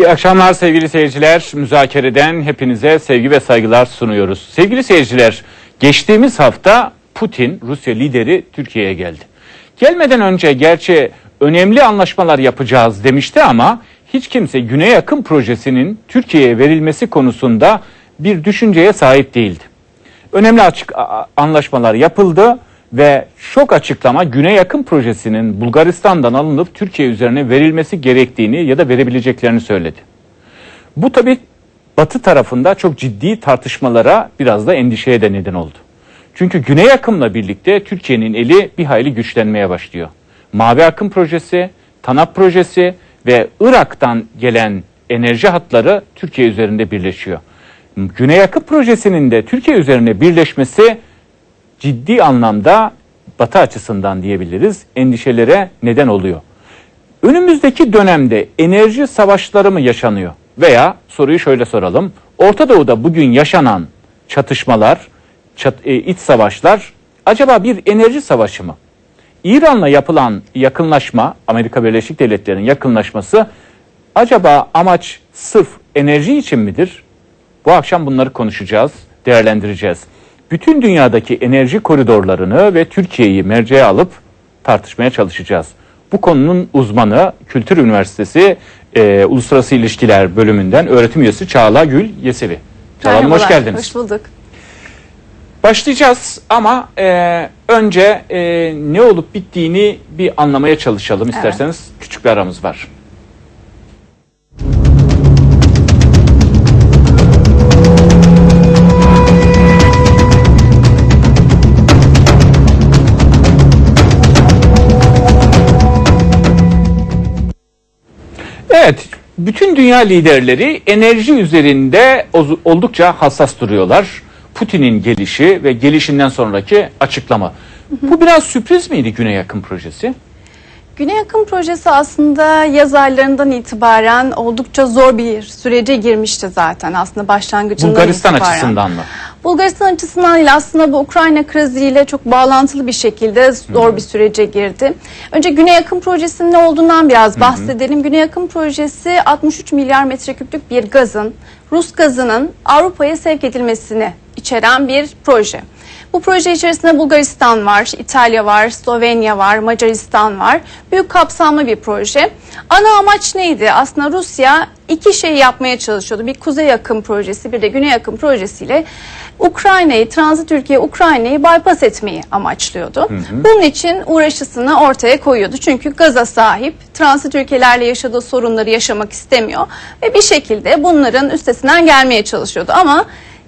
İyi akşamlar sevgili seyirciler. Müzakereden hepinize sevgi ve saygılar sunuyoruz. Sevgili seyirciler, geçtiğimiz hafta Putin, Rusya lideri Türkiye'ye geldi. Gelmeden önce gerçi önemli anlaşmalar yapacağız demişti ama hiç kimse Güney Yakın projesinin Türkiye'ye verilmesi konusunda bir düşünceye sahip değildi. Önemli açık anlaşmalar yapıldı ve şok açıklama Güney Yakın projesinin Bulgaristan'dan alınıp Türkiye üzerine verilmesi gerektiğini ya da verebileceklerini söyledi. Bu tabi Batı tarafında çok ciddi tartışmalara biraz da endişeye de neden oldu. Çünkü Güney Akım'la birlikte Türkiye'nin eli bir hayli güçlenmeye başlıyor. Mavi Akım projesi, TANAP projesi ve Irak'tan gelen enerji hatları Türkiye üzerinde birleşiyor. Güney Akım projesinin de Türkiye üzerine birleşmesi ciddi anlamda Batı açısından diyebiliriz endişelere neden oluyor. Önümüzdeki dönemde enerji savaşları mı yaşanıyor? Veya soruyu şöyle soralım. Orta Doğu'da bugün yaşanan çatışmalar, çat- e, iç savaşlar acaba bir enerji savaşı mı? İran'la yapılan yakınlaşma, Amerika Birleşik Devletleri'nin yakınlaşması acaba amaç sırf enerji için midir? Bu akşam bunları konuşacağız, değerlendireceğiz. Bütün dünyadaki enerji koridorlarını ve Türkiye'yi merceğe alıp tartışmaya çalışacağız. Bu konunun uzmanı Kültür Üniversitesi e, Uluslararası İlişkiler bölümünden öğretim üyesi Çağla Gül Yesevi. Çağla Hanım hoş geldiniz. Hoş bulduk. Başlayacağız ama e, önce e, ne olup bittiğini bir anlamaya çalışalım isterseniz. Küçük bir aramız var. Bütün dünya liderleri enerji üzerinde oldukça hassas duruyorlar. Putin'in gelişi ve gelişinden sonraki açıklama. Bu biraz sürpriz miydi Güney Yakın projesi? Güney Yakın projesi aslında yaz aylarından itibaren oldukça zor bir sürece girmişti zaten aslında başlangıcından Bulgaristan itibaren. açısından mı? Bulgaristan açısından değil aslında bu Ukrayna kriziyle çok bağlantılı bir şekilde zor bir sürece girdi. Önce Güney Yakın projesinin ne olduğundan biraz bahsedelim. Güney Yakın projesi 63 milyar metreküplük bir gazın Rus gazının Avrupa'ya sevk edilmesini içeren bir proje. Bu proje içerisinde Bulgaristan var, İtalya var, Slovenya var, Macaristan var. Büyük kapsamlı bir proje. Ana amaç neydi? Aslında Rusya iki şey yapmaya çalışıyordu. Bir kuzey yakın projesi, bir de güney yakın projesiyle Ukrayna'yı, transit ülkeye Ukrayna'yı bypass etmeyi amaçlıyordu. Bunun için uğraşısını ortaya koyuyordu. Çünkü gaza sahip, transit ülkelerle yaşadığı sorunları yaşamak istemiyor ve bir şekilde bunların üstesinden gelmeye çalışıyordu. Ama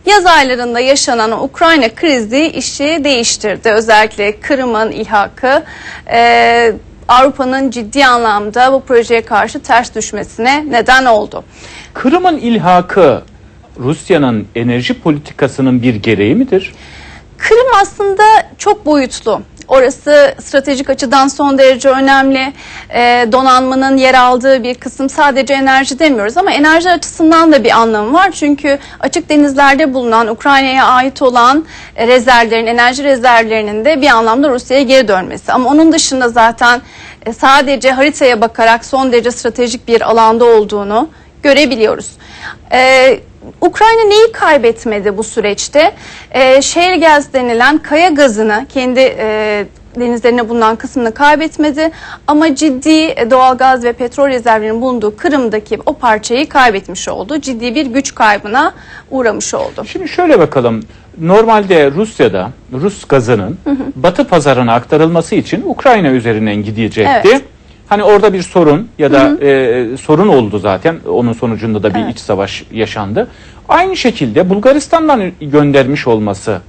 Yaz aylarında yaşanan Ukrayna krizi işi değiştirdi. Özellikle Kırım'ın ilhakı e, Avrupa'nın ciddi anlamda bu projeye karşı ters düşmesine neden oldu. Kırım'ın ilhakı Rusya'nın enerji politikasının bir gereği midir? Kırım aslında çok boyutlu. Orası stratejik açıdan son derece önemli. Ee, donanmanın yer aldığı bir kısım sadece enerji demiyoruz ama enerji açısından da bir anlamı var. Çünkü açık denizlerde bulunan Ukrayna'ya ait olan e, rezervlerin, enerji rezervlerinin de bir anlamda Rusya'ya geri dönmesi. Ama onun dışında zaten e, sadece haritaya bakarak son derece stratejik bir alanda olduğunu görebiliyoruz. Ee, Ukrayna neyi kaybetmedi bu süreçte? Ee, shale gas denilen kaya gazını kendi e, denizlerine bulunan kısmını kaybetmedi ama ciddi doğal gaz ve petrol rezervlerinin bulunduğu Kırım'daki o parçayı kaybetmiş oldu. Ciddi bir güç kaybına uğramış oldu. Şimdi şöyle bakalım. Normalde Rusya'da Rus gazının Batı pazarına aktarılması için Ukrayna üzerinden gidecekti. Evet. Hani orada bir sorun ya da e, sorun oldu zaten. Onun sonucunda da bir iç savaş yaşandı. Aynı şekilde Bulgaristan'dan göndermiş olması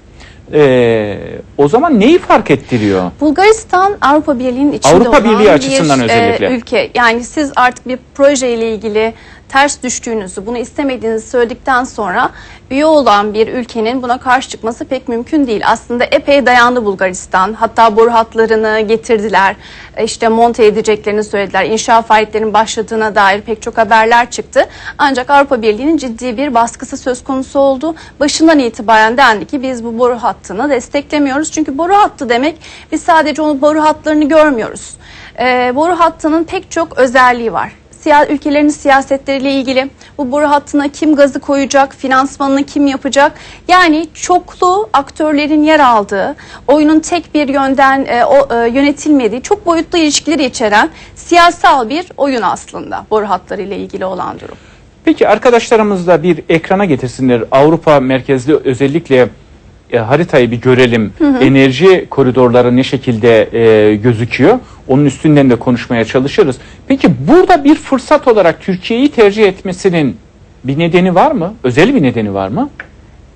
e, o zaman neyi fark ettiriyor? Bulgaristan Avrupa Birliği'nin içinde Avrupa olan Birliği bir açısından e, özellikle. ülke. Yani siz artık bir projeyle ilgili ters düştüğünüzü, bunu istemediğinizi söyledikten sonra üye olan bir ülkenin buna karşı çıkması pek mümkün değil. Aslında epey dayandı Bulgaristan. Hatta boru hatlarını getirdiler. İşte monte edeceklerini söylediler. İnşa faaliyetlerinin başladığına dair pek çok haberler çıktı. Ancak Avrupa Birliği'nin ciddi bir baskısı söz konusu oldu. Başından itibaren dendi ki biz bu boru hattını desteklemiyoruz. Çünkü boru hattı demek biz sadece o boru hatlarını görmüyoruz. E, boru hattının pek çok özelliği var. Siya- ülkelerin siyasetleriyle ilgili. Bu boru hattına kim gazı koyacak, finansmanını kim yapacak? Yani çoklu aktörlerin yer aldığı, oyunun tek bir yönden e, o, e, yönetilmediği, çok boyutlu ilişkileri içeren siyasal bir oyun aslında boru hatları ile ilgili olan durum. Peki arkadaşlarımız da bir ekrana getirsinler. Avrupa merkezli özellikle e, haritayı bir görelim. Enerji koridorları ne şekilde e, gözüküyor? Onun üstünden de konuşmaya çalışırız. Peki burada bir fırsat olarak Türkiye'yi tercih etmesinin bir nedeni var mı? Özel bir nedeni var mı?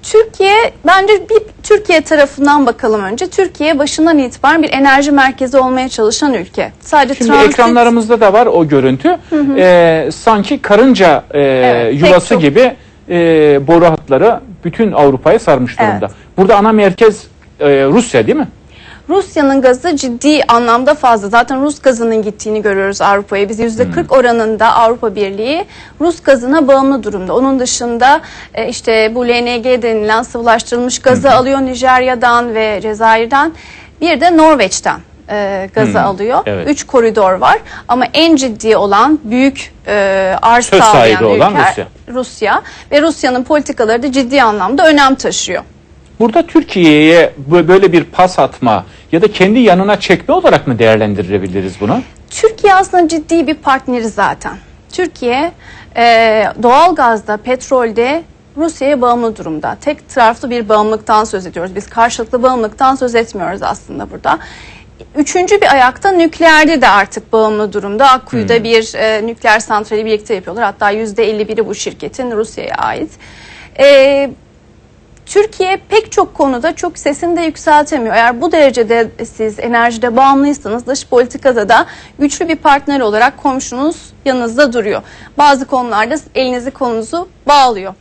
Türkiye bence bir Türkiye tarafından bakalım önce. Türkiye başından itibaren bir enerji merkezi olmaya çalışan ülke. Sadece Şimdi transit- ekranlarımızda da var o görüntü. E, sanki karınca e, Evet, yuvası gibi e, boru hatları bütün Avrupa'yı sarmış durumda. Evet. Burada ana merkez e, Rusya değil mi? Rusya'nın gazı ciddi anlamda fazla. Zaten Rus gazının gittiğini görüyoruz Avrupa'ya. Biz yüzde 40 oranında Avrupa Birliği Rus gazına bağımlı durumda. Onun dışında e, işte bu LNG denilen sıvılaştırılmış gazı alıyor Nijerya'dan ve Cezayir'den. Bir de Norveç'ten e, gazı Hı, alıyor. evet. Üç koridor var ama en ciddi olan büyük e, arz Söz sahibi olan ülke Rusya. Rusya ve Rusya'nın politikaları da ciddi anlamda önem taşıyor. Burada Türkiye'ye böyle bir pas atma ya da kendi yanına çekme olarak mı değerlendirebiliriz bunu? Türkiye aslında ciddi bir partneri zaten. Türkiye e, doğalgazda, petrolde Rusya'ya bağımlı durumda. Tek taraflı bir bağımlılıktan söz ediyoruz. Biz karşılıklı bağımlılıktan söz etmiyoruz aslında burada. Üçüncü bir ayakta nükleerde de artık bağımlı durumda. Akkuyu'da bir e, nükleer santrali birlikte yapıyorlar. Hatta yüzde 51'i bu şirketin Rusya'ya ait. E, Türkiye pek çok konuda çok sesini de yükseltemiyor. Eğer bu derecede siz enerjide bağımlıysanız dış politikada da güçlü bir partner olarak komşunuz yanınızda duruyor. Bazı konularda elinizi kolunuzu bağlıyor.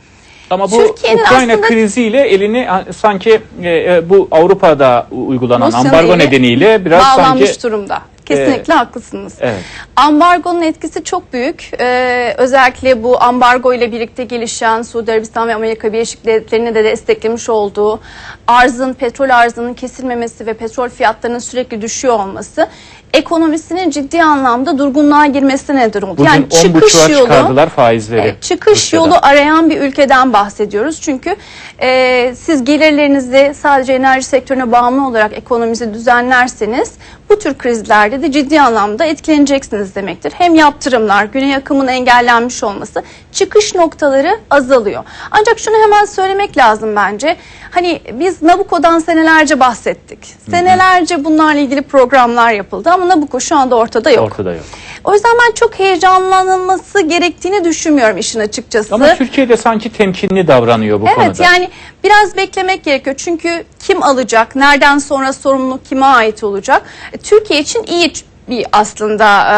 Ama bu Türkiye'nin Ukrayna aslında- kriziyle elini sanki e, e, bu Avrupa'da uygulanan Rusya'nın ambargo nedeniyle biraz bağlanmış sanki durumda. Kesinlikle haklısınız. Evet. Ambargonun etkisi çok büyük. Ee, özellikle bu ambargo ile birlikte gelişen Suudi Arabistan ve Amerika Birleşik Devletleri'ni de desteklemiş olduğu arzın, petrol arzının kesilmemesi ve petrol fiyatlarının sürekli düşüyor olması ekonomisinin ciddi anlamda durgunluğa girmesine neden oldu. bugün yani 10.5'a çıkardılar faizleri. e, çıkış Rusya'da. yolu arayan bir ülkeden bahsediyoruz. Çünkü e, siz gelirlerinizi sadece enerji sektörüne bağımlı olarak ekonominizi düzenlerseniz bu tür krizlerde de ciddi anlamda etkileneceksiniz demektir. Hem yaptırımlar, güney akımın engellenmiş olması, çıkış noktaları azalıyor. Ancak şunu hemen söylemek lazım bence. Hani biz Nabucco'dan senelerce bahsettik. Senelerce bunlarla ilgili programlar yapıldı ama Nabucco şu anda ortada yok. Ortada yok. O yüzden ben çok heyecanlanılması gerektiğini düşünmüyorum işin açıkçası. Ama Türkiye'de sanki temkinli davranıyor bu evet konuda. yani biraz beklemek gerekiyor. Çünkü kim alacak, nereden sonra sorumluluk kime ait olacak? Türkiye için iyi bir aslında e,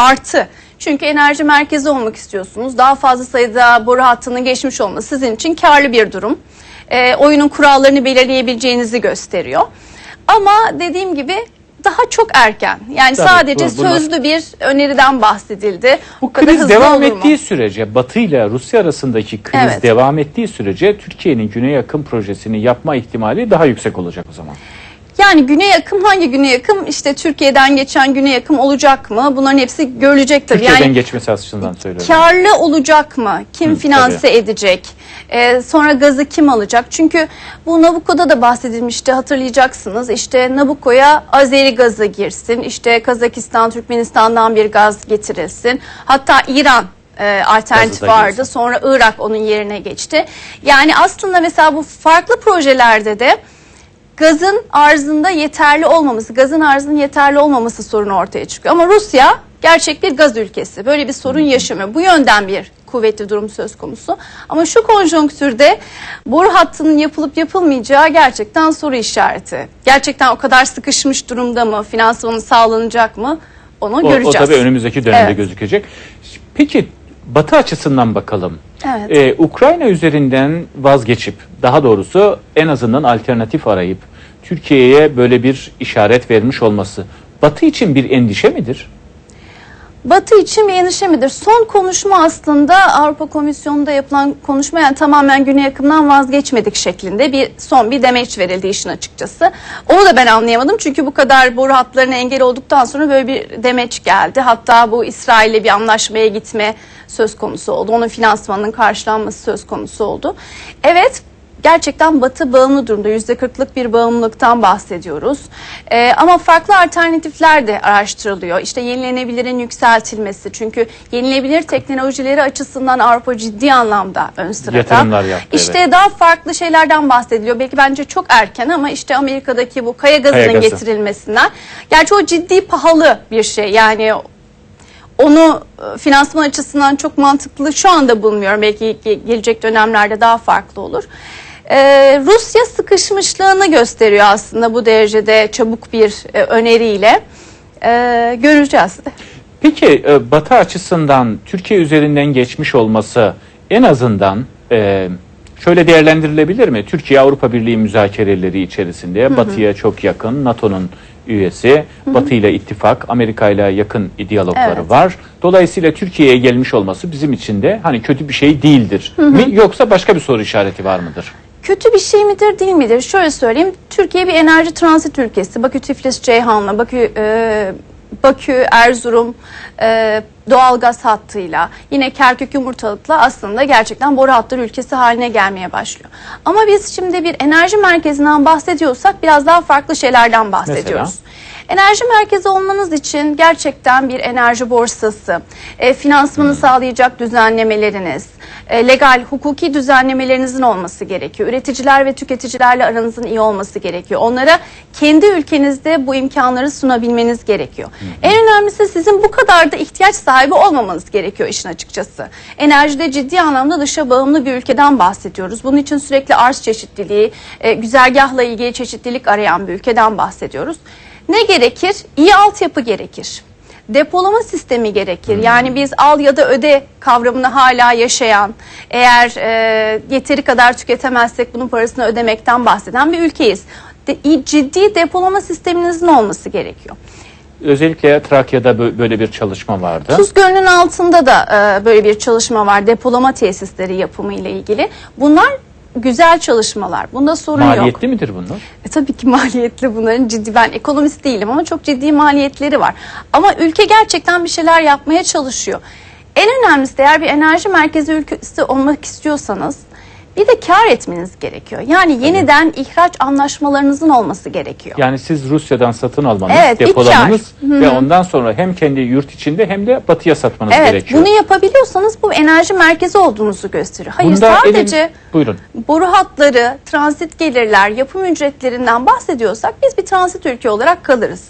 artı. Çünkü enerji merkezi olmak istiyorsunuz. Daha fazla sayıda boru hattının geçmiş olması sizin için karlı bir durum. E, oyunun kurallarını belirleyebileceğinizi gösteriyor. Ama dediğim gibi daha çok erken. Yani Tabii, sadece bu- bunlar- sözlü bir öneriden bahsedildi. Bu kadar kriz hızlı devam olur mu? ettiği sürece Batı ile Rusya arasındaki kriz Evet. devam ettiği sürece Türkiye'nin Güney Akım projesini yapma ihtimali daha yüksek olacak o zaman. Yani güney akım hangi güney akım? İşte Türkiye'den geçen güney akım olacak mı? Bunların hepsi görülecek tabii. Türkiye'den Yani geçmesi açısından söylüyorum. karlı olacak mı? Kim Hı, finanse edecek? Ee, sonra gazı kim alacak? Çünkü bu Nabucco'da da bahsedilmişti hatırlayacaksınız. İşte Nabucco'ya Azeri gazı girsin. İşte Kazakistan, Türkmenistan'dan bir gaz getirilsin. Hatta İran e, alternatif vardı. girsin. Sonra Irak onun yerine geçti. Yani aslında mesela bu farklı projelerde de gazın arzında yeterli olmaması, gazın arzının yeterli olmaması sorunu ortaya çıkıyor. Ama Rusya gerçek bir gaz ülkesi. Böyle bir sorun yaşamıyor. Bu yönden bir kuvvetli durum söz konusu. Ama şu konjonktürde boru hattının yapılıp yapılmayacağı gerçekten soru işareti. Gerçekten o kadar sıkışmış durumda mı? Finansmanı sağlanacak mı? Onu O, o göreceğiz. tabii önümüzdeki dönemde Evet. gözükecek. Peki Batı açısından bakalım. Evet. Ee, Ukrayna üzerinden vazgeçip daha doğrusu en azından alternatif arayıp Türkiye'ye böyle bir işaret vermiş olması Batı için bir endişe midir? Batı için bir endişe midir? Son konuşma aslında Avrupa Komisyonu'nda yapılan konuşma yani tamamen Güney akımdan vazgeçmedik şeklinde bir son bir demeç verildi işin açıkçası. Onu da ben anlayamadım çünkü bu kadar boru hatlarına engel olduktan sonra böyle bir demeç geldi. Hatta bu İsrail'le bir anlaşmaya gitme söz konusu oldu. Onun finansmanının karşılanması söz konusu oldu. Evet gerçekten batı bağımlı durumda. Yüzde kırklık bir bağımlılıktan bahsediyoruz. Ee, ama farklı alternatifler de araştırılıyor. İşte yenilenebilirin yükseltilmesi. Çünkü yenilenebilir teknolojileri açısından Avrupa ciddi anlamda ön sırada. Yatırımlar yaptı, İşte evet. daha farklı şeylerden bahsediliyor. Belki bence çok erken ama işte Amerika'daki bu kaya gazının Kaya gazı. getirilmesinden. Gerçi o ciddi pahalı bir şey. Yani onu e, finansman açısından çok mantıklı şu anda bulmuyorum. Belki ge- gelecek dönemlerde daha farklı olur. Ee, Rusya sıkışmışlığını gösteriyor aslında bu derecede çabuk bir e, öneriyle. Ee, göreceğiz. Peki e, Batı açısından Türkiye üzerinden geçmiş olması en azından e, şöyle değerlendirilebilir mi? Türkiye Avrupa Birliği müzakereleri içerisinde Batı'ya çok yakın, NATO'nun üyesi, Batı ile ittifak, Amerika ile yakın diyalogları Evet. var. Dolayısıyla Türkiye'ye gelmiş olması bizim için de hani kötü bir şey değildir. Mi yoksa başka bir soru işareti var mıdır? Kötü bir şey midir değil midir? Şöyle söyleyeyim. Türkiye bir enerji transit ülkesi. Bakü, Tiflis, Ceyhan'la, Bakü, e, Bakü, Erzurum e, doğalgaz hattıyla, yine Kerkük Yumurtalık'la aslında gerçekten boru hatları ülkesi haline gelmeye başlıyor. Ama biz şimdi bir enerji merkezinden bahsediyorsak biraz daha farklı şeylerden bahsediyoruz. Enerji merkezi olmanız için gerçekten bir enerji borsası, e, finansmanı sağlayacak düzenlemeleriniz, e, legal, hukuki düzenlemelerinizin olması gerekiyor. Üreticiler ve tüketicilerle aranızın iyi olması gerekiyor. Onlara kendi ülkenizde bu imkanları sunabilmeniz gerekiyor. En önemlisi sizin bu kadar da ihtiyaç sahibi olmamanız gerekiyor işin açıkçası. Enerjide ciddi anlamda dışa bağımlı bir ülkeden bahsediyoruz. Bunun için sürekli arz çeşitliliği, e, güzergahla ilgili çeşitlilik arayan bir ülkeden bahsediyoruz. Ne gerekir? İyi altyapı gerekir. Depolama sistemi gerekir. Yani biz al ya da öde kavramını hala yaşayan, eğer e, yeteri kadar tüketemezsek bunun parasını ödemekten bahseden bir ülkeyiz. De, ciddi depolama sisteminizin olması gerekiyor. Özellikle Trakya'da bö- böyle bir çalışma vardı. Tuz Gölü'nün altında da e, böyle bir çalışma var. Depolama tesisleri yapımı ile ilgili. Bunlar güzel çalışmalar. Bunda sorun yok. Maliyetli midir bunlar? E, tabii ki maliyetli bunların ciddi ben ekonomist değilim ama çok ciddi maliyetleri var. Ama ülke gerçekten bir şeyler yapmaya çalışıyor. En önemlisi eğer bir enerji merkezi ülkesi olmak istiyorsanız bir de kar etmeniz gerekiyor. Yani yeniden ihraç anlaşmalarınızın olması gerekiyor. Yani siz Rusya'dan satın almanız, Evet, depolamanız kar. Hı ve ondan sonra hem kendi yurt içinde hem de batıya satmanız Evet, gerekiyor. bunu yapabiliyorsanız bu enerji merkezi olduğunuzu gösteriyor. Hayır Bunda sadece elin- buyurun. boru hatları, transit gelirler, yapım ücretlerinden bahsediyorsak biz bir transit ülke olarak kalırız.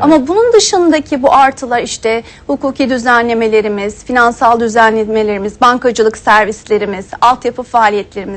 Ama bunun dışındaki bu artılar işte hukuki düzenlemelerimiz, finansal düzenlemelerimiz, bankacılık servislerimiz, altyapı faaliyetlerimiz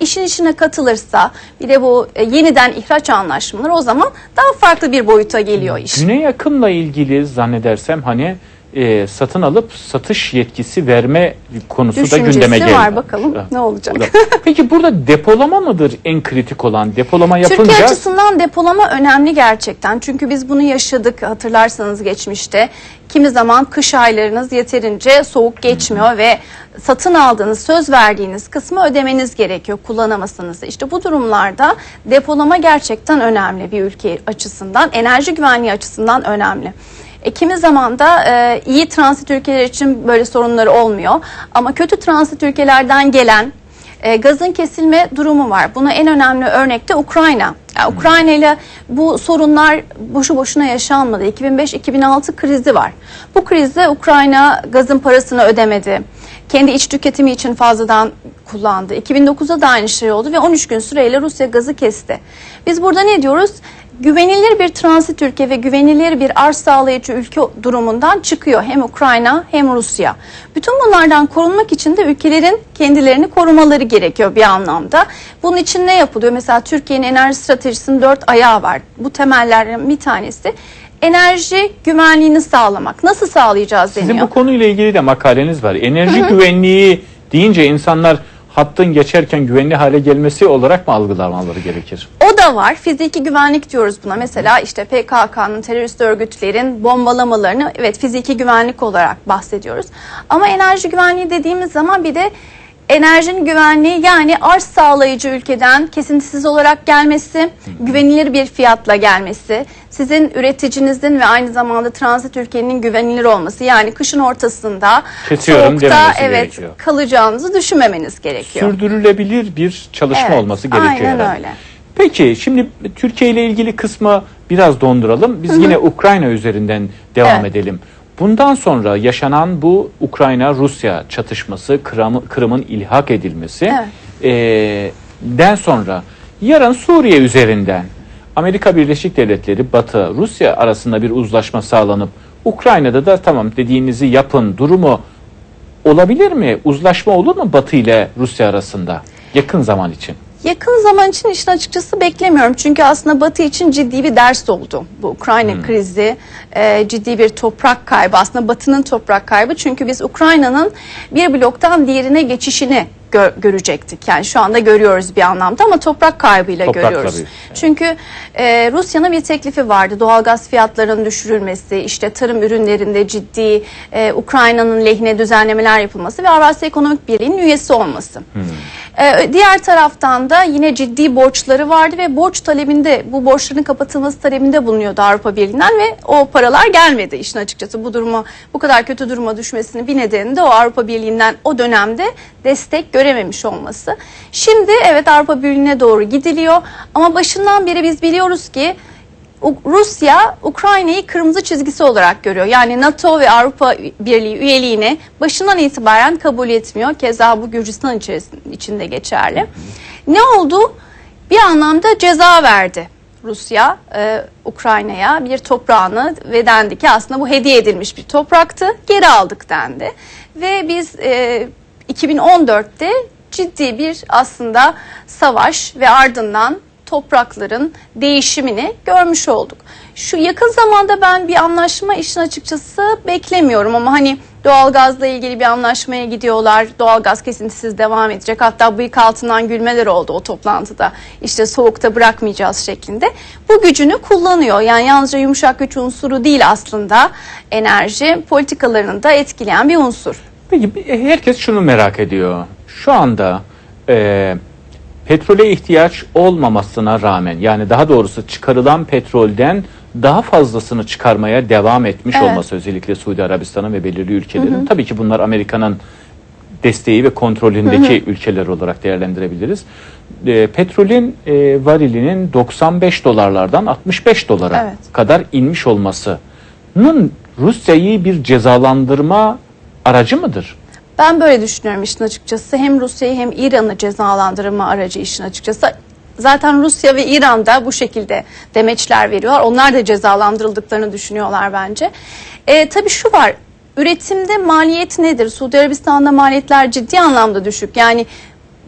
işin içine katılırsa bir de bu e, yeniden ihraç anlaşmaları o zaman daha farklı bir boyuta geliyor iş. Güney akımla ilgili zannedersem hani e, satın alıp satış yetkisi verme konusu da gündeme geldi. var, bakalım ne olacak. Peki burada depolama mıdır en kritik olan? Depolama yapınca Türkiye açısından depolama önemli gerçekten. Çünkü biz bunu yaşadık hatırlarsanız geçmişte. Kimi zaman kış aylarınız yeterince soğuk geçmiyor ve satın aldığınız, söz verdiğiniz kısmı ödemeniz gerekiyor kullanamasanız da. İşte bu durumlarda depolama gerçekten önemli bir ülke açısından, enerji güvenliği açısından önemli. E, kimi zaman da e, iyi transit ülkeler için böyle sorunları olmuyor. Ama kötü transit ülkelerden gelen e, gazın kesilme durumu var. Buna en önemli örnek de Ukrayna. Yani Ukrayna ile bu sorunlar boşu boşuna yaşanmadı. 2005-2006 krizi var. Bu krizde Ukrayna gazın parasını ödemedi. Kendi iç tüketimi için fazladan kullandı. 2009'da da aynı şey oldu ve 13 gün süreyle Rusya gazı kesti. Biz burada ne diyoruz? Güvenilir bir transit ülke ve güvenilir bir arz sağlayıcı ülke durumundan çıkıyor hem Ukrayna hem Rusya. Bütün bunlardan korunmak için de ülkelerin kendilerini korumaları gerekiyor bir anlamda. Bunun için ne yapılıyor? Mesela Türkiye'nin enerji stratejisinin dört ayağı var. Bu temellerden bir tanesi enerji güvenliğini sağlamak. Nasıl sağlayacağız deniyor. sizin bu konuyla ilgili de makaleniz var. Enerji güvenliği deyince insanlar hattın geçerken güvenli hale gelmesi olarak mı algılamaları gerekir? O da var. Fiziki güvenlik diyoruz buna. Mesela işte PKK'nın terörist örgütlerin bombalamalarını evet fiziki güvenlik olarak bahsediyoruz. Ama enerji güvenliği dediğimiz zaman bir de enerjinin güvenliği yani arz sağlayıcı ülkeden kesintisiz olarak gelmesi, güvenilir bir fiyatla gelmesi, sizin üreticinizin ve aynı zamanda transit ülkenin güvenilir olması. Yani kışın ortasında Kesiyorum soğukta dememesi evet gerekiyor. kalacağınızı düşünmemeniz gerekiyor. Sürdürülebilir bir çalışma Evet, olması gerekiyor aynen herhalde. öyle. Peki şimdi Türkiye ile ilgili kısmı biraz donduralım. Biz yine Ukrayna üzerinden devam Evet. edelim. Bundan sonra yaşanan bu Ukrayna-Rusya çatışması, Kırım- Kırım'ın ilhak edilmesi Evet. eee, den sonra yarın Suriye üzerinden Amerika Birleşik Devletleri, Batı, Rusya arasında bir uzlaşma sağlanıp Ukrayna'da da tamam dediğinizi yapın durumu olabilir mi? Uzlaşma olur mu Batı ile Rusya arasında yakın zaman için? Yakın zaman için işin açıkçası beklemiyorum. Çünkü aslında Batı için ciddi bir ders oldu. Bu Ukrayna krizi e, ciddi bir toprak kaybı. Aslında Batı'nın toprak kaybı. Çünkü biz Ukrayna'nın bir bloktan diğerine geçişini gö- görecektik. Yani şu anda görüyoruz bir anlamda ama toprak kaybıyla Toprak görüyoruz. tabii. Çünkü e, Rusya'nın bir teklifi vardı. Doğalgaz fiyatlarının düşürülmesi, işte tarım ürünlerinde ciddi e, Ukrayna'nın lehine düzenlemeler yapılması ve Avrasya Ekonomik Birliği'nin üyesi olması. E, diğer taraftan da yine ciddi borçları vardı ve borç talebinde, bu borçların kapatılması talebinde bulunuyordu Avrupa Birliği'nden ve o paralar gelmedi işin açıkçası. Bu duruma, bu kadar kötü duruma düşmesinin bir nedeni de o Avrupa Birliği'nden o dönemde destek görememiş olması. Şimdi evet Avrupa Birliği'ne doğru gidiliyor ama başından beri biz biliyoruz ki Rusya Ukrayna'yı kırmızı çizgisi olarak görüyor. Yani NATO ve Avrupa Birliği üyeliğini başından itibaren kabul etmiyor. Keza bu Gürcistan içinde geçerli. Ne oldu? Bir anlamda ceza verdi Rusya e, Ukrayna'ya bir toprağını ve dendi ki aslında bu hediye edilmiş bir topraktı. Geri aldık dendi. Ve biz e, 2014'te ciddi bir aslında savaş ve ardından toprakların değişimini görmüş olduk. Şu yakın zamanda ben bir anlaşma işin açıkçası beklemiyorum ama hani doğalgazla ilgili bir anlaşmaya gidiyorlar. Doğalgaz kesintisiz devam edecek. Hatta bıyık altından gülmeler oldu o toplantıda. İşte soğukta bırakmayacağız şeklinde. Bu gücünü kullanıyor. Yani yalnızca yumuşak güç unsuru değil aslında enerji politikalarını da etkileyen bir unsur. Peki herkes şunu merak ediyor. Şu anda e, petrole ihtiyaç olmamasına rağmen yani daha doğrusu çıkarılan petrolden daha fazlasını çıkarmaya devam etmiş Evet. olması özellikle Suudi Arabistan'ın ve belirli ülkelerin. Tabii ki bunlar Amerika'nın desteği ve kontrolündeki ülkeler olarak değerlendirebiliriz. E, petrolün e, varilinin 95 dolarlardan 65 dolara Evet. kadar inmiş olmasının Rusya'yı bir cezalandırma aracı mıdır? Ben böyle düşünüyorum işin açıkçası. Hem Rusya'yı hem İran'ı cezalandırma aracı işin açıkçası. Zaten Rusya ve İran da bu şekilde demeçler veriyorlar. Onlar da cezalandırıldıklarını düşünüyorlar bence. E, tabii şu var. Üretimde maliyet nedir? Suudi Arabistan'da maliyetler ciddi anlamda düşük. Yani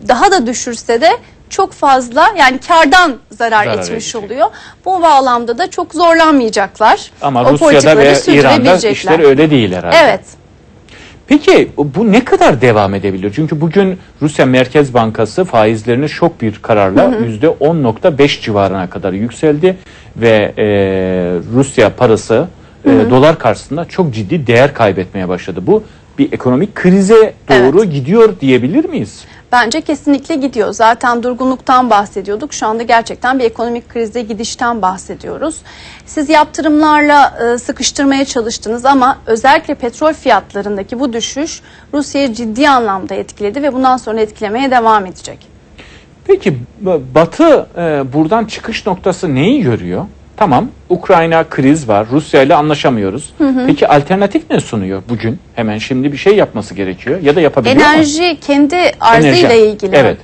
daha da düşürse de çok fazla yani kardan zarar, Zarar etmiş edecek. oluyor. Bu bağlamda da çok zorlanmayacaklar. Ama O Rusya'da ve İran'da işler öyle değil herhalde. Evet. Peki bu ne kadar devam edebilir? Çünkü bugün Rusya Merkez Bankası faizlerini şok bir kararla yüzde 10.5 civarına kadar yükseldi ve e, Rusya parası e, dolar karşısında çok ciddi değer kaybetmeye başladı. Bu bir ekonomik krize doğru gidiyor diyebilir miyiz? Bence kesinlikle gidiyor. Zaten durgunluktan bahsediyorduk. Şu anda gerçekten bir ekonomik krize gidişten bahsediyoruz. Siz yaptırımlarla e, sıkıştırmaya çalıştınız ama özellikle petrol fiyatlarındaki bu düşüş Rusya'yı ciddi anlamda etkiledi ve bundan sonra etkilemeye devam edecek. Peki Batı e, buradan çıkış noktası neyi görüyor? Tamam Ukrayna kriz var. Rusya ile anlaşamıyoruz. Peki alternatif ne sunuyor bugün? Hemen şimdi bir şey yapması gerekiyor ya da yapabiliyor mu? Enerji kendi arzıyla Enerji. ilgili. Evet.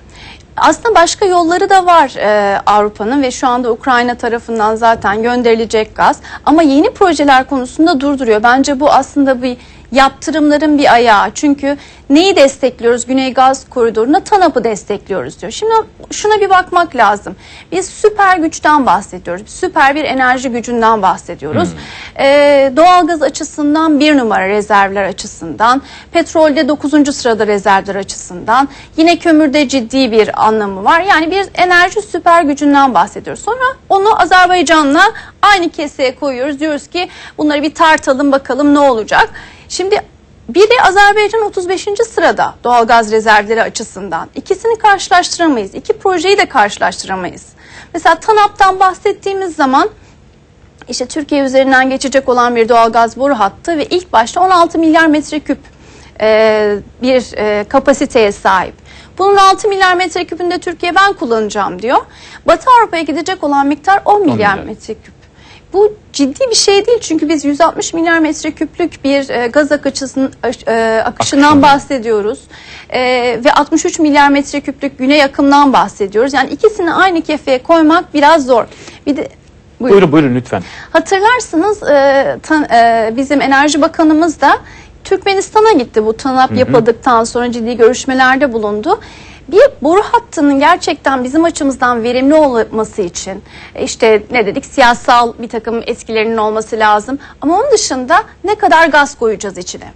Aslında başka yolları da var e, Avrupa'nın ve şu anda Ukrayna tarafından zaten gönderilecek gaz. Ama yeni projeler konusunda durduruyor. Bence bu aslında bir yaptırımların bir ayağı. Çünkü neyi destekliyoruz? Güney Gaz Koridoru'na TANAP'ı destekliyoruz diyor. Şimdi şuna bir bakmak lazım. Biz süper güçten bahsediyoruz. Süper bir enerji gücünden bahsediyoruz. Ee, doğalgaz açısından bir numara rezervler açısından, petrolde 9. sırada rezervler açısından, yine kömürde ciddi bir anlamı var. Yani bir enerji süper gücünden bahsediyoruz. Sonra onu Azerbaycan'la aynı keseye koyuyoruz. Diyoruz ki bunları bir tartalım bakalım ne olacak. Şimdi biri Azerbaycan 35. sırada doğalgaz rezervleri açısından. İkisini karşılaştıramayız. İki projeyi de karşılaştıramayız. Mesela TANAP'tan bahsettiğimiz zaman işte Türkiye üzerinden geçecek olan bir doğalgaz boru hattı ve ilk başta 16 milyar metreküp e, bir e, kapasiteye sahip. Bunun 6 milyar metreküpünde Türkiye ben kullanacağım diyor. Batı Avrupa'ya gidecek olan miktar 10 milyar, milyar. metreküp. Bu ciddi bir şey değil çünkü biz 160 milyar metreküplük bir e, gaz akışının, e, akışından Akışından. bahsediyoruz. E, ve 63 milyar metreküplük güney akımdan bahsediyoruz. Yani ikisini aynı kefeye koymak biraz zor. Bir de buyurun. Buyurun buyurun lütfen. Hatırlarsınız e, tan- e, bizim Enerji Bakanımız da Türkmenistan'a gitti bu TANAP yapıldıktan sonra ciddi görüşmelerde bulundu. Bir boru hattının gerçekten bizim açımızdan verimli olması için e, işte ne dedik siyasal bir takım etkilerinin olması lazım. Ama onun dışında ne kadar gaz koyacağız içine?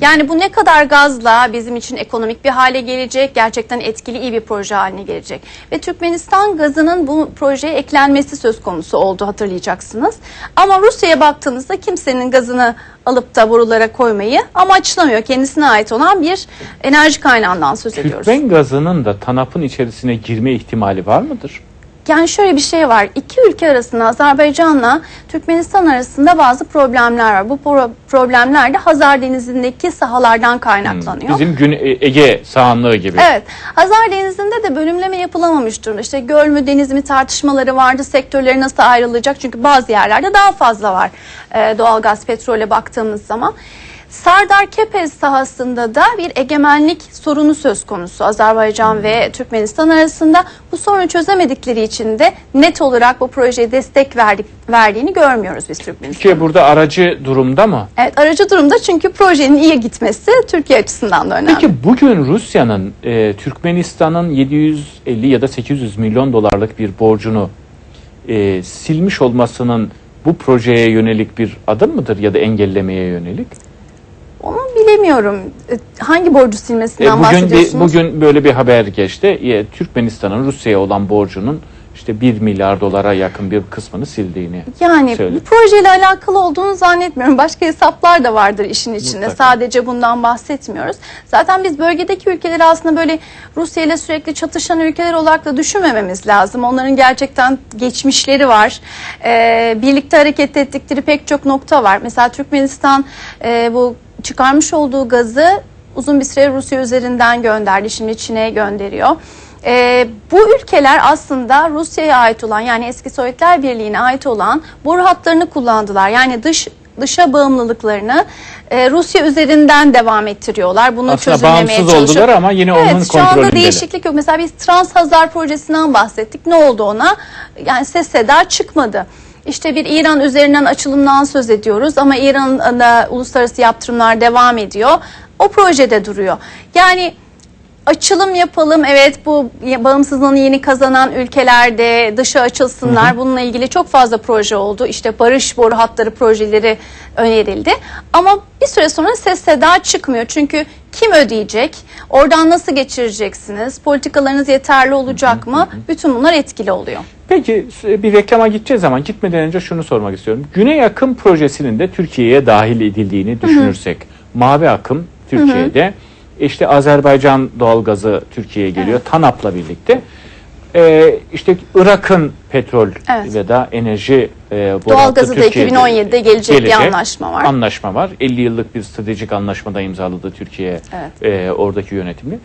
Yani bu ne kadar gazla bizim için ekonomik bir hale gelecek, gerçekten etkili iyi bir proje haline gelecek. Ve Türkmenistan gazının bu projeye eklenmesi söz konusu oldu hatırlayacaksınız. Ama Rusya'ya baktığınızda kimsenin gazını alıp da borulara koymayı amaçlamıyor. Kendisine ait olan bir enerji kaynağından söz ediyoruz. Türkmen gazının da TANAP'ın içerisine girme ihtimali var mıdır? Yani şöyle bir şey var. İki ülke arasında Azerbaycan'la Türkmenistan arasında bazı problemler var. Bu pro- problemler de Hazar Denizi'ndeki sahalardan kaynaklanıyor. Bizim Gün e, Ege sahanlığı gibi. Evet. Hazar Denizi'nde de bölümleme yapılamamış durumda. İşte göl mü deniz mi tartışmaları vardı. Sektörleri nasıl ayrılacak? Çünkü bazı yerlerde daha fazla var e, doğalgaz, petrole baktığımız zaman. Sardar Kepez sahasında da bir egemenlik sorunu söz konusu Azerbaycan ve Türkmenistan arasında. Bu sorunu çözemedikleri için de net olarak bu projeye destek verdik, verdiğini görmüyoruz biz Türkmenistan. Türkiye burada aracı durumda mı? Evet aracı durumda çünkü projenin iyi gitmesi Türkiye açısından da önemli. Peki bugün Rusya'nın e, Türkmenistan'ın 750 ya da 800 milyon dolarlık bir borcunu e, silmiş olmasının bu projeye yönelik bir adım mıdır ya da engellemeye yönelik? Onu bilemiyorum. E, Hangi borcu E, silmesinden bugün bir, bahsediyorsunuz? bugün böyle bir haber geçti. E, Türkmenistan'ın Rusya'ya olan borcunun işte 1 milyar dolara yakın bir kısmını sildiğini. Yani Söyle. bu projeyle alakalı olduğunu zannetmiyorum. Başka hesaplar da vardır işin içinde. Mutlaka. Sadece bundan bahsetmiyoruz. Zaten biz bölgedeki ülkeleri aslında böyle Rusya ile sürekli çatışan ülkeler olarak da düşünmememiz lazım. Onların gerçekten geçmişleri var. Ee, birlikte hareket ettikleri pek çok nokta var. Mesela Türkmenistan e, bu çıkarmış olduğu gazı uzun bir süre Rusya üzerinden gönderdi. Şimdi Çin'e gönderiyor. Ee, bu ülkeler aslında Rusya'ya ait olan yani eski Sovyetler Birliği'ne ait olan boru hatlarını kullandılar. Yani dış dışa bağımlılıklarını e, Rusya üzerinden devam ettiriyorlar. Bunu Aslında çözümlemeye bağımsız oldular ama yine onun Evet şu anda değişiklik yok. Mesela biz Trans Hazar projesinden bahsettik. Ne oldu ona? Yani ses seda çıkmadı. İşte bir İran üzerinden açılımdan söz ediyoruz ama İran'ın da uluslararası yaptırımlar devam ediyor. O projede duruyor. Yani açılım yapalım. Evet bu bağımsızlığını yeni kazanan ülkelerde dışa açılsınlar. Bununla ilgili çok fazla proje oldu. İşte barış boru hatları projeleri önerildi. Ama bir süre sonra ses seda çıkmıyor. Çünkü kim ödeyecek? Oradan nasıl geçireceksiniz? Politikalarınız yeterli olacak mı? Bütün bunlar etkili oluyor. Peki bir reklama gideceğiz ama gitmeden önce şunu sormak istiyorum. Güney Akım projesinin de Türkiye'ye dahil edildiğini düşünürsek, Mavi Akım Türkiye'de, işte Azerbaycan doğalgazı Türkiye'ye geliyor, TANAP'la birlikte. Ee, işte Irak'ın petrol Evet. ya da enerji e, Doğalgazı da Türkiye'de 2017'de gelecek bir anlaşma var. Anlaşma var. 50 yıllık bir stratejik anlaşmada imzaladı Türkiye Evet. e, oradaki yönetimle.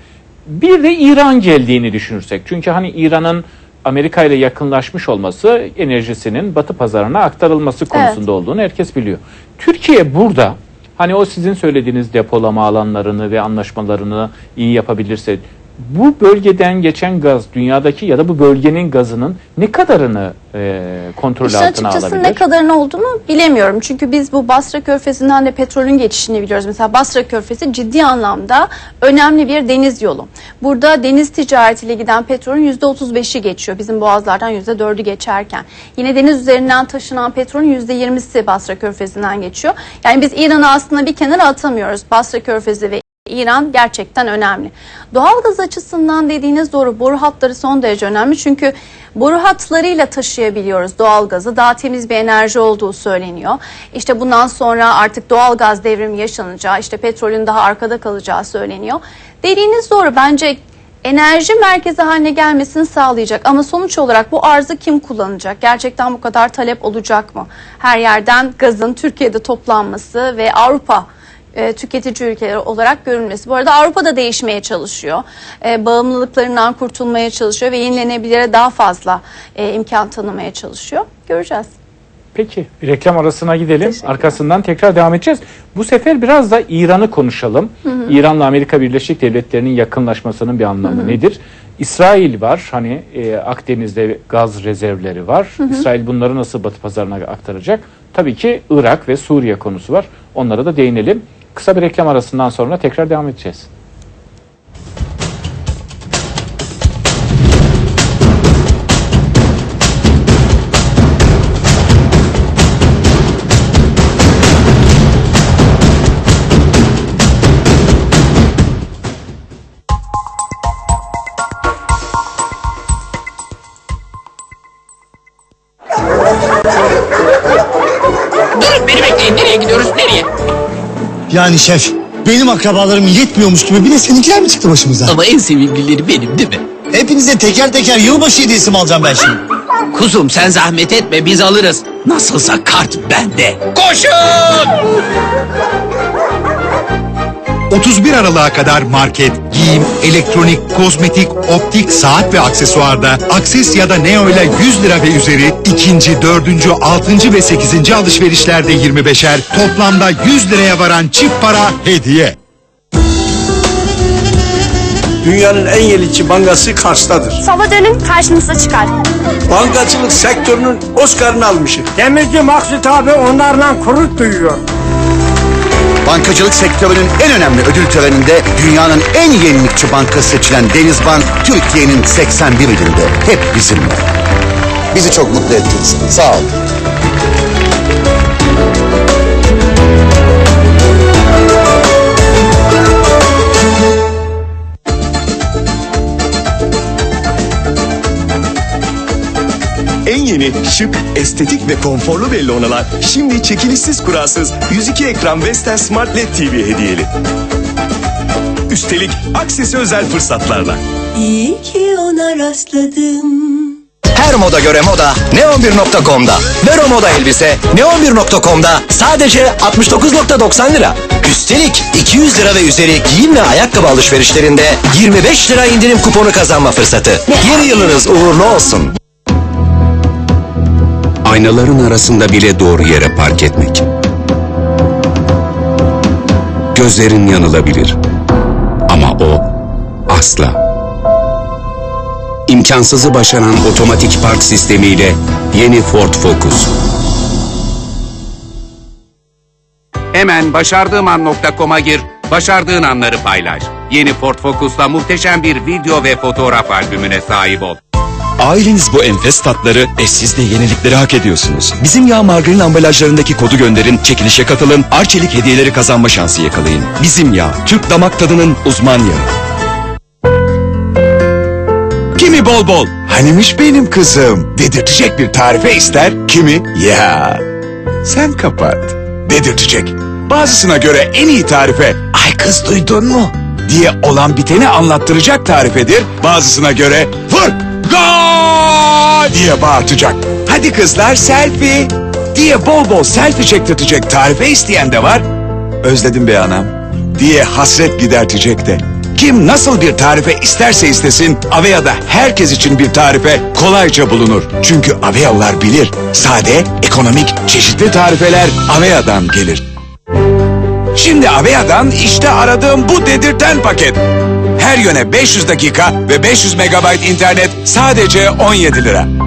Bir de İran geldiğini düşünürsek. Çünkü hani İran'ın Amerika ile yakınlaşmış olması enerjisinin Batı pazarına aktarılması konusunda olduğunu herkes biliyor. Türkiye burada hani o sizin söylediğiniz depolama alanlarını ve anlaşmalarını iyi yapabilirse bu bölgeden geçen gaz dünyadaki ya da bu bölgenin gazının ne kadarını e, kontrol İşin altına açıkçası alabilir? ne kadarın olduğunu bilemiyorum. Çünkü biz bu Basra Körfezi'nden de petrolün geçişini biliyoruz. Mesela Basra Körfezi ciddi anlamda önemli bir deniz yolu. Burada deniz ticaretiyle giden petrolün %35'i geçiyor. Bizim boğazlardan %4'ü geçerken. Yine deniz üzerinden taşınan petrolün %20'si Basra Körfezi'nden geçiyor. Yani biz İran'ı aslında bir kenara atamıyoruz. Basra Körfezi ve İran gerçekten önemli. Doğalgaz açısından dediğiniz doğru. Boru hatları son derece önemli. Çünkü boru hatlarıyla taşıyabiliyoruz doğalgazı. Daha temiz bir enerji olduğu söyleniyor. İşte bundan sonra artık doğalgaz devrimi yaşanacağı, işte petrolün daha arkada kalacağı söyleniyor. Dediğiniz doğru. Bence enerji merkezi haline gelmesini sağlayacak. Ama sonuç olarak bu arzı kim kullanacak? Gerçekten bu kadar talep olacak mı? Her yerden gazın Türkiye'de toplanması ve Avrupa e, tüketici ülkeleri olarak görülmesi. Bu arada Avrupa da değişmeye çalışıyor. E, bağımlılıklarından kurtulmaya çalışıyor ve yenilenebilire daha fazla e, imkan tanımaya çalışıyor. Göreceğiz. Peki bir reklam arasına gidelim. Arkasından tekrar devam edeceğiz. Bu sefer biraz da İran'ı konuşalım. İran'la Amerika Birleşik Devletleri'nin yakınlaşmasının bir anlamı nedir? İsrail var. Hani e, Akdeniz'de gaz rezervleri var. İsrail bunları nasıl Batı pazarına aktaracak? Tabii ki Irak ve Suriye konusu var. Onlara da değinelim. Kısa bir reklam arasından sonra tekrar devam edeceğiz. Durun beni bekleyin. Nereye gidiyoruz? Nereye? Yani şef benim akrabalarım yetmiyormuş gibi bir de seninkiler mi çıktı başımıza? Ama en sevimlileri benim değil mi? Hepinize teker teker yılbaşı hediyesi mi alacağım ben şimdi? Kuzum sen zahmet etme biz alırız. Nasılsa kart bende. Koşun! 31 Aralık'a kadar market, giyim, elektronik, kozmetik, optik, saat ve aksesuarda Akses ya da Neo ile 100 lira ve üzeri ikinci, dördüncü, altıncı ve sekizinci alışverişlerde 25'er toplamda 100 liraya varan çift para hediye. Dünyanın en yenilikçi bankası Kars'tadır. Sava dönün karşınıza çıkar. Bankacılık sektörünün Oscar'ını almışı. Demirci Maksut abi onlarla gurur duyuyor. Bankacılık sektörünün en önemli ödül töreninde dünyanın en yenilikçi bankası seçilen Denizbank Türkiye'nin 81 ilinde hep bizimle. Bizi çok mutlu ettiniz. Sağ ol. En yeni, şık, estetik ve konforlu bellonalar şimdi çekilişsiz kurasız 102 ekran Western Smart LED TV hediyeli. Üstelik aksesi özel fırsatlarla. İyi ki ona rastladım. Her moda göre moda neon1.com'da. Vero moda elbise neon1.com'da sadece 69.90 lira. Üstelik 200 lira ve üzeri giyim ve ayakkabı alışverişlerinde 25 lira indirim kuponu kazanma fırsatı. Yeni yılınız uğurlu olsun. Aynaların arasında bile doğru yere park etmek. Gözlerin yanılabilir. Ama o asla. İmkansızı başaran otomatik park sistemiyle yeni Ford Focus. Hemen başardığıman.com'a gir, başardığın anları paylaş. Yeni Ford Focus'la muhteşem bir video ve fotoğraf albümüne sahip ol. Aileniz bu enfes tatları ve siz de yenilikleri hak ediyorsunuz. Bizim yağ margarin ambalajlarındaki kodu gönderin, çekilişe katılın, Arçelik hediyeleri kazanma şansı yakalayın. Bizim yağ, Türk damak tadının uzman yağı. Kimi bol bol, hanimiş benim kızım. Dedirtecek bir tarife ister, kimi ya. Sen kapat. Dedirtecek. Bazısına göre en iyi tarife, ay kız duydun mu? diye olan biteni anlattıracak tarifedir. Bazısına göre vur, diye bağırtacak. Hadi kızlar selfie diye bol bol selfie çektirtecek tarife isteyen de var. Özledim be anam diye hasret gidertecek de. Kim nasıl bir tarife isterse istesin Avea'da herkes için bir tarife kolayca bulunur. Çünkü Avealılar bilir. Sade, ekonomik, çeşitli tarifeler Avea'dan gelir. Şimdi Avea'dan işte aradığım bu dedirten paket. Her yöne 500 dakika ve 500 megabayt internet sadece 17 lira.